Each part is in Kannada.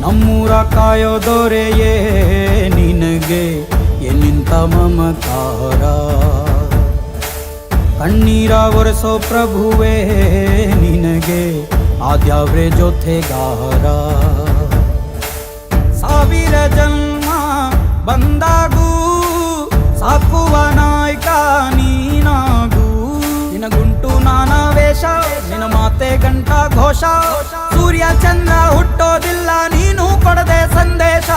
ನಮ್ಮೂರ ಕಾಯೋ ದೊರೆಯೇ ನಿನಗೆ. ಎನ್ನಿಂತ ಮಮಕಾರ ಕಣ್ಣೀರ ಒರೆಸೋ ಪ್ರಭುವೇ ನಿನಗೆ. ಆದ್ಯಾವ್ರೆ ಜೊತೆಗಾರ? ಸಾವಿರ ಜನ್ಮ ಬಂದಾಗೂ ಸಾಕುವ ನಾಯಕ ಗಂಟ ಘೋಷ. ಸೂರ್ಯ ಚಂದ್ರ ಹುಟ್ಟೋದಿಲ್ಲ ನೀನು ಕೊಡದೆ ಸಂದೇಶ.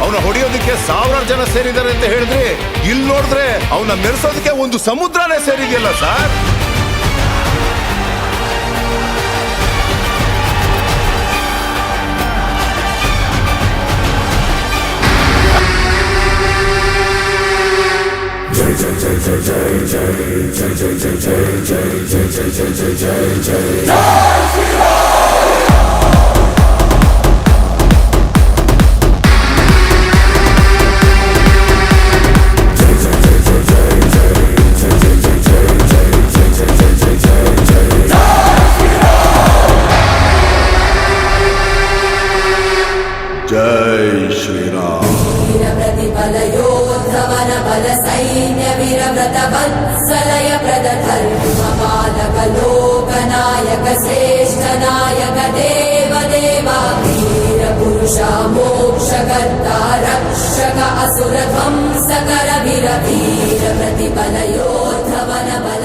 ಅವನ ಹೊಡೆಯೋದಕ್ಕೆ ಸಾವಿರಾರು ಜನ ಸೇರಿದ್ದಾರೆ ಅಂತ ಹೇಳಿದ್ರೆ ಇಲ್ಲಿ ನೋಡಿದ್ರೆ ಅವನ ಮೆರೆಸೋದಕ್ಕೆ ಒಂದು ಸಮುದ್ರನೇ ಸೇರಿದೆಯಲ್ಲ ಸರ್? ಜೈ बलयोद्धवन बल सैन्य वीरव्रत वत्सलय प्रदधर्मपालकलोकनायक श्रेष्ठ नायक देव देवा वीरपुरुषा मोक्षकर्ता रक्षक असुरध्वंसकर वीरवीर प्रतिपलयोद्धवन बल